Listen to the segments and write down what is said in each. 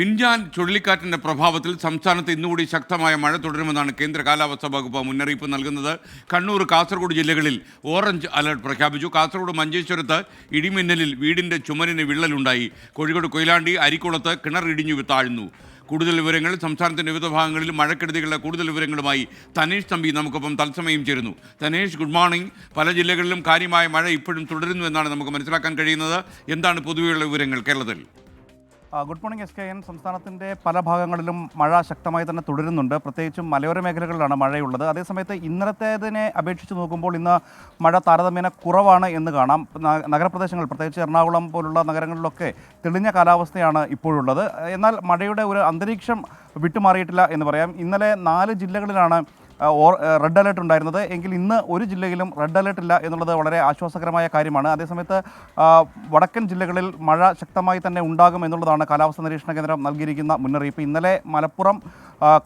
പിൻജാൻ ചുഴലിക്കാറ്റിന്റെ പ്രഭാവത്തിൽ സംസ്ഥാനത്ത് ഇന്നുകൂടി ശക്തമായ മഴ തുടരുമെന്നാണ് കേന്ദ്ര കാലാവസ്ഥാ വകുപ്പ് മുന്നറിയിപ്പ് നൽകുന്നത്. കണ്ണൂർ കാസർഗോഡ് ജില്ലകളിൽ ഓറഞ്ച് അലർട്ട് പ്രഖ്യാപിച്ചു. കാസർഗോഡ് മഞ്ചേശ്വരത്ത് ഇടിമിന്നലിൽ വീടിന്റെ ചുമരിന് വിള്ളലുണ്ടായി. കോഴിക്കോട് കൊയിലാണ്ടി അരിക്കുളത്ത് കിണർ ഇടിഞ്ഞു താഴ്ന്നു. കൂടുതൽ വിവരങ്ങൾ സംസ്ഥാനത്തിന്റെ വിവിധ ഭാഗങ്ങളിൽ. മഴക്കെടുതികളുടെ കൂടുതൽ വിവരങ്ങളുമായി തനേഷ് തമ്പി നമുക്കൊപ്പം തത്സമയം ചേരുന്നു. Thanesh good morning. പല ജില്ലകളിലും കാര്യമായ മഴ ഇപ്പോഴും തുടരുന്നു എന്നാണ് നമുക്ക് മനസ്സിലാക്കാൻ കഴിയുന്നത്. എന്താണ് പൊതുവെയുള്ള വിവരങ്ങൾ കേരളത്തിൽ? Good morning S K N. സംസ്ഥാനത്തിന്റെ പല ഭാഗങ്ങളിലും മഴ ശക്തമായി തന്നെ തുടരുന്നുണ്ട്. പ്രത്യേകിച്ചും മലയോര മേഖലകളിലാണ് മഴയുള്ളത്. അതേസമയത്ത് ഇന്നലത്തേതിനെ അപേക്ഷിച്ച് നോക്കുമ്പോൾ ഇന്ന് മഴ താരതമ്യേന കുറവാണ് എന്ന് കാണാം. നഗരപ്രദേശങ്ങൾ പ്രത്യേകിച്ച് എറണാകുളം പോലുള്ള നഗരങ്ങളിലൊക്കെ തെളിഞ്ഞ കാലാവസ്ഥയാണ് ഇപ്പോഴുള്ളത്. എന്നാൽ മഴയുടെ ഒരു അന്തരീക്ഷം വിട്ടുമാറിയിട്ടില്ല എന്ന് പറയാം. ഇന്നലെ നാല് ജില്ലകളിലാണ് റെഡ് അലേർട്ട് ഉണ്ടായിരുന്നത്. എങ്കിൽ ഇന്ന് ഒരു ജില്ലയിലും റെഡ് അലേർട്ട് ഇല്ല എന്നുള്ളത് വളരെ ആശ്വാസകരമായ കാര്യമാണ്. അതേസമയത്ത് വടക്കൻ ജില്ലകളിൽ മഴ ശക്തമായി തന്നെ ഉണ്ടാകും എന്നുള്ളതാണ് കാലാവസ്ഥാ നിരീക്ഷണ കേന്ദ്രം നൽകിയിരിക്കുന്ന മുന്നറിയിപ്പ്. ഇന്നലെ മലപ്പുറം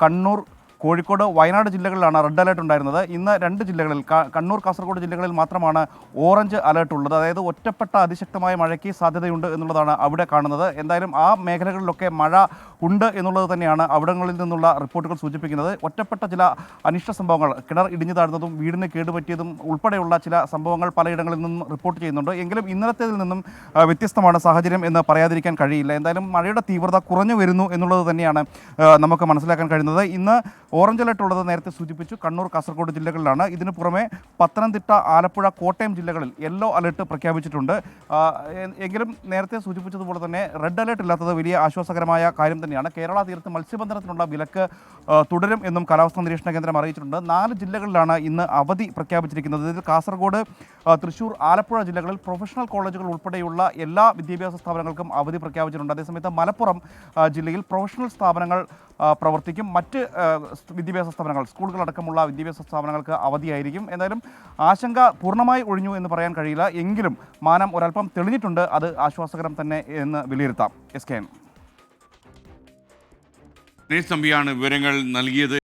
കണ്ണൂർ കോഴിക്കോട് വയനാട് ജില്ലകളിലാണ് റെഡ് അലേർട്ട് ഉണ്ടായിരുന്നത്. ഇന്ന് രണ്ട് ജില്ലകളിൽ കണ്ണൂർ കാസർഗോഡ് ജില്ലകളിൽ മാത്രമാണ് ഓറഞ്ച് അലേർട്ട് ഉള്ളത്. അതായത് ഒറ്റപ്പെട്ട അതിശക്തമായ മഴയ്ക്ക് സാധ്യതയുണ്ട് എന്നുള്ളതാണ് അവിടെ കാണുന്നത്. എന്തായാലും ആ മേഖലകളിലൊക്കെ മഴ ഉണ്ട് എന്നുള്ളത് തന്നെയാണ് അവിടങ്ങളിൽ നിന്നുള്ള റിപ്പോർട്ടുകൾ സൂചിപ്പിക്കുന്നത്. ഒറ്റപ്പെട്ട ചില അനിഷ്ട സംഭവങ്ങൾ കിണർ ഇടിഞ്ഞു താഴ്ന്നതും വീടിന് കേടുപറ്റിയതും ഉൾപ്പെടെയുള്ള ചില സംഭവങ്ങൾ പലയിടങ്ങളിൽ നിന്നും റിപ്പോർട്ട് ചെയ്യുന്നുണ്ട്. എങ്കിലും ഇന്നലത്തേതിൽ നിന്നും വ്യത്യസ്തമാണ് സാഹചര്യം എന്ന് പറയാതിരിക്കാൻ കഴിയില്ല. എന്തായാലും മഴയുടെ തീവ്രത കുറഞ്ഞു വരുന്നു എന്നുള്ളത് തന്നെയാണ് നമുക്ക് മനസ്സിലാക്കാൻ കഴിയുന്നത്. ഇന്ന് ഓറഞ്ച് അലർട്ട് ഉള്ളത് നേരത്തെ സൂചിപ്പിച്ചു കണ്ണൂർ കാസർഗോഡ് ജില്ലകളിലാണ്. ഇതിന് പുറമെ പത്തനംതിട്ട ആലപ്പുഴ കോട്ടയം ജില്ലകളിൽ യെല്ലോ അലർട്ട് പ്രഖ്യാപിച്ചിട്ടുണ്ട്. എങ്കിലും നേരത്തെ സൂചിപ്പിച്ചതുപോലെ തന്നെ റെഡ് അലർട്ട് ഇല്ലാത്തത് വലിയ ആശ്വാസകരമായ കാര്യം തന്നെയാണ്. കേരള തീരത്ത് മത്സ്യബന്ധനത്തിനുള്ള വിലക്ക് തുടരും എന്നും കാലാവസ്ഥാ നിരീക്ഷണ കേന്ദ്രം അറിയിച്ചിട്ടുണ്ട്. നാല് ജില്ലകളിലാണ് ഇന്ന് അവധി പ്രഖ്യാപിച്ചിരിക്കുന്നത്. ഇതിൽ കാസർഗോഡ് തൃശൂർ ആലപ്പുഴ ജില്ലകളിൽ പ്രൊഫഷണൽ കോളേജുകൾ ഉൾപ്പെടെയുള്ള എല്ലാ വിദ്യാഭ്യാസ സ്ഥാപനങ്ങൾക്കും അവധി പ്രഖ്യാപിച്ചിട്ടുണ്ട്. അതേസമയത്ത് മലപ്പുറം ജില്ലയിൽ പ്രൊഫഷണൽ സ്ഥാപനങ്ങൾ പ്രവർത്തിക്കും. മറ്റ് വിദ്യാഭ്യാസ സ്ഥാപനങ്ങൾ സ്കൂളുകളടക്കമുള്ള വിദ്യാഭ്യാസ സ്ഥാപനങ്ങൾക്ക് അവധിയായിരിക്കും. എന്തായാലും ആശങ്ക പൂർണമായി ഒഴിഞ്ഞു എന്ന് പറയാൻ കഴിയില്ല. എങ്കിലും മാനം ഒരൽപ്പം തെളിഞ്ഞിട്ടുണ്ട്. അത് ആശ്വാസകരം തന്നെ എന്ന് വിലയിരുത്താം. S K N. തമ്പിയാണ് വിവരങ്ങൾ നൽകിയത്.